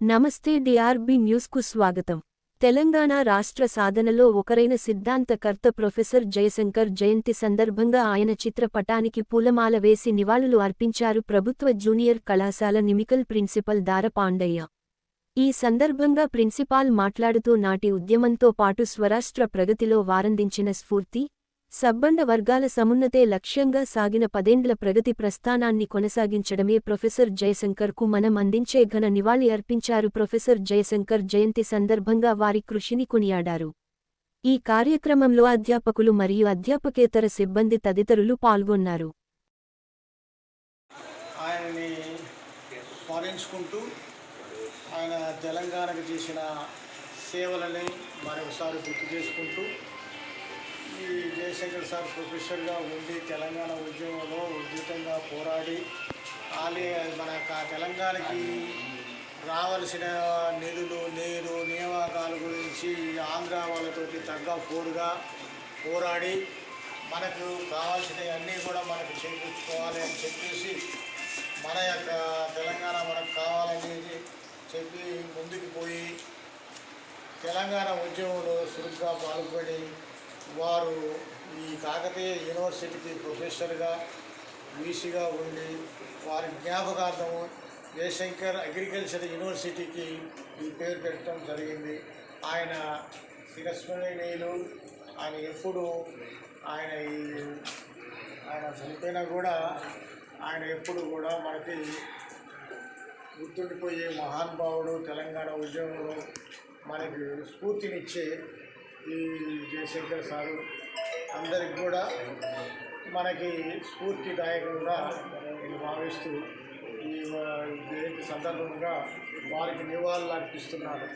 నమస్తే డిఆర్బి న్యూస్కు స్వాగతం. తెలంగాణ రాష్ట్ర సాధనలో ఒకరైన సిద్ధాంతకర్త ప్రొఫెసర్ జయశంకర్ జయంతి సందర్భంగా ఆయన చిత్రపటానికి పూలమాల వేసి నివాళులు అర్పించారు ప్రభుత్వ జూనియర్ కళాశాల నిమికల్ ప్రిన్సిపల్ దారపాండయ్య. ఈ సందర్భంగా ప్రిన్సిపాల్ మాట్లాడుతూ నాటి ఉద్యమంతో పాటు స్వరాష్ట్ర ప్రగతిలో వారందించిన స్ఫూర్తి సబ్బండ వర్గాల సమున్నతే లక్ష్యంగా సాగిన పదేండ్ల ప్రగతి ప్రస్థానాన్ని కొనసాగించడమే ప్రొఫెసర్ జయశంకర్కు మనం అందించే ఘన నివాళి అర్పించారు ప్రొఫెసర్ జయశంకర్ జయంతి సందర్భంగా వారి కృషిని కొనియాడారు. ఈ కార్యక్రమంలో అధ్యాపకులు మరియు అధ్యాపకేతర సిబ్బంది తదితరులు పాల్గొన్నారు. ఆయనని స్మరించుకుంటూ ఆయన తెలంగాణకు చేసిన సేవలని మరొకసారి గుర్తు చేసుకుంటూ ఈ జయశంకర్ సార్ ప్రొఫెసర్గా ఉండి తెలంగాణ ఉద్యమంలో ఉద్యుతంగా పోరాడి ఆలే మన తెలంగాణకి రావాల్సిన నిధులు నీరు నియామకాల గురించి ఆంధ్ర వాళ్ళతోటి తగ్గ పోరుగా పోరాడి మనకు కావాల్సినవి అన్నీ కూడా మనకు చేయించుకోవాలి అని చెప్పేసి మన యొక్క తెలంగాణ మనకు కావాలనేది చెప్పి ముందుకు పోయి తెలంగాణ ఉద్యమంలో చురుగ్గా పాల్గొని వారు ఈ కాకతీయ యూనివర్సిటీకి ప్రొఫెసర్గా వీసీగా ఉండి వారి జ్ఞాపకార్థము జయశంకర్ అగ్రికల్చర్ యూనివర్సిటీకి ఈ పేరు పెట్టడం జరిగింది. ఆయన శిరస్మరణీయులు ఆయన ఎప్పుడు ఆయన ఈ ఆయన చనిపోయినా కూడా ఆయన ఎప్పుడు కూడా మనకి గుర్తుండిపోయే మహానుభావుడు తెలంగాణ ఉద్యమంలో మనకి స్ఫూర్తినిచ్చే ఈ జయశంకర్ సారు అందరికి కూడా మనకి స్ఫూర్తిదాయకంగా నేను భావిస్తూ ఈ జయంతి సందర్భంగా వారికి నివాళులు అర్పిస్తున్నాను.